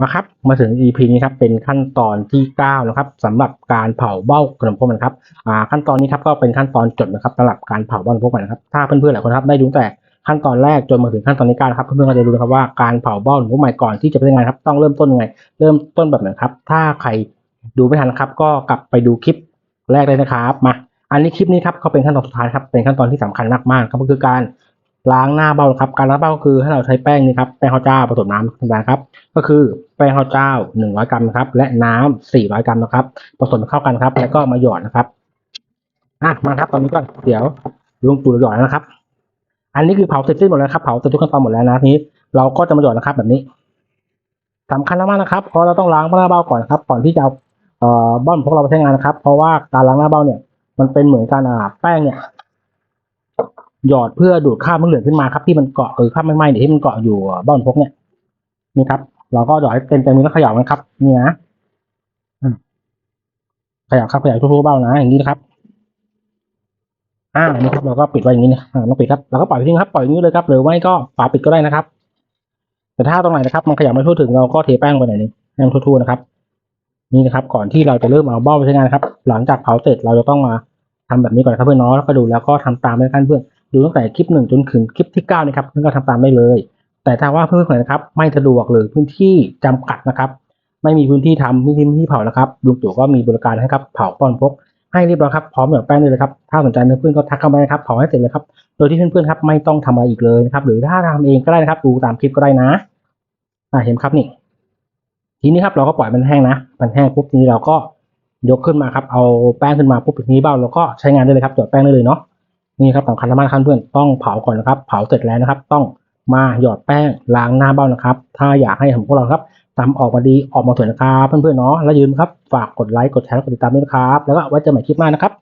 มาครับมาถึง EP นี้ครับเป็นขั้นตอนที่ 9 นะครับสำหรับการเผาเบ้าขนมพวกมันครับอ่าขั้นตอนนี้ครับก็เป็นขั้นตอนจดนะครับสำหรับการเผาเบ้าขนมพวกมันครับถ้าเพื่อนๆหลายคนครับได้ดูแต่ขั้นตอนแรกจนมาถึงขั้นตอนที่9นะครับเพื่อนๆก็จะรู้นะครับว่าการเผาเบ้าขนมพวกมันก่อนที่จะเป็นยังไงครับต้องเริ่มต้นยังไง เริ่มต้นแบบไหนครับ ถ้าใครดูไม่ทันครับก็กลับไปดูคลิปแรกเลยนะครับมาอันนี้คลิปนี้ครับก็เป็นขั้นตอนสุดท้ายครับเป็นขั้นตอนที่สำคัญมากๆครับก็คือการ ล้างหน้าเบ้าครับการล้างเบ้าก็คือให้เราใช้แป้งนี่ครับแป้งข้าวเจ้าผสมน้ำธรรมดาครับก็คือแป้งข้าวเจ้า 100 กรัมครับและน้ำ400 กรัมนะครับ ผสมเข้ากันครับ แล้วก็มาหยอดนะครับอะมาครับตอนนี้ก็เดี๋ยวลงตู่หยอดนะครับ อันนี้คือเผาเสร็จสิ้นหมดแล้วครับเผาเสร็จทุกขั้นตอนหมดแล้วนะทีนี้ เราก็จะมาหยอดนะครับ แบบนี้สำคัญมากนะครับ เพราะเราต้องล้างหน้าเบ้าก่อนครับ ก่อนที่จะเอ่อบ้อนพวกเราไปใช้งานนะครับ เพราะว่าการล้างหน้าเบ้าเนี่ย มันเป็นเหมือนการอ่าแป้งเนี่ย หยอดเพื่อดูดคราบน้ำเหลืองขึ้นมาครับที่มันเกาะเออคราบไหม้ๆเนี่ยที่มันเกาะอยู่บ้อนพกเนี่ยนี่ครับ เราก็หยอดให้เต็มเต็มมือแล้วขย่ามันครับนี่นะขย่าครับขย่าทั่วๆเบ้านะอย่างนี้นะครับอ่านี่ครับเราก็ปิดไว้อย่างนี้นะอ่าต้องปิดครับเราก็ปล่อยทิ้งครับปล่อยอย่างนี้เลยครับหรือไม่ก็ฝาปิดก็ได้นะครับ แต่ถ้าตรงไหนนะครับ มันขยับไม่ทั่วถึงเราก็เทแป้งไปหน่อยนึงให้มันทั่วๆนะครับ นี่นะครับ ก่อนที่เราจะเริ่มเอาเบ้าไปใช้งานครับ หลังจากเผาเสร็จเราจะต้องมาทำแบบนี้ก่อนครับเพื่อนเน้องแล้วก็ดูแล้วก็ทำตามไปกันเพื่อน ดูตั้งแต่คลิปหนึ่งจนถึงคลิปที่เก้านี่ครับเพื่อนก็ทำตามได้เลย แต่ถ้าว่าเพื่อนๆนะครับ ไม่สะดวกหรือพื้นที่จำกัดนะครับ ไม่มีพื้นที่ทำไม่มีพื้นที่เผานะครับลุงตู่ก็มีบริการให้ครับเผาป้อนพกให้เรียบร้อยครับพร้อมแบบแป้งเลยเลยครับถ้าสนใจเพื่อนๆก็ทักเข้ามานะครับเผาให้เสร็จเลยครับโดยที่เพื่อนๆครับไม่ต้องทำอะไรอีกเลยนะครับ หรือถ้าทำเองก็ได้นะครับ ดูตามคลิปก็ได้นะอ่าเห็นครับนี่ ทีนี้ครับเราก็ปล่อยมันแห้งนะมันแห้งปุ๊บทีนี้เราก็ยกขึ้นมาครับ เอาแป้งขึ้นมาปุ๊บทีนี้เบ้าเราก็ใช้งานได้เลยครับหยอดแป้งได้เลยเนาะ นี่ครับสำคัญมากครับเพื่อนต้องเผาก่อนนะครับ เผาเสร็จแล้วนะครับ ต้องมาหยอดแป้งล้างหน้าเบ้านะครับ ถ้าอยากให้ของพวกเราครับทำออกมาดีออกมาสวยนะครับเพื่อนๆเนาะแล้วยืมครับฝากกดไลค์กดแชร์กดติดตามด้วยนะครับ แล้วก็ไว้เจอกันใหม่คลิปหน้านะครับ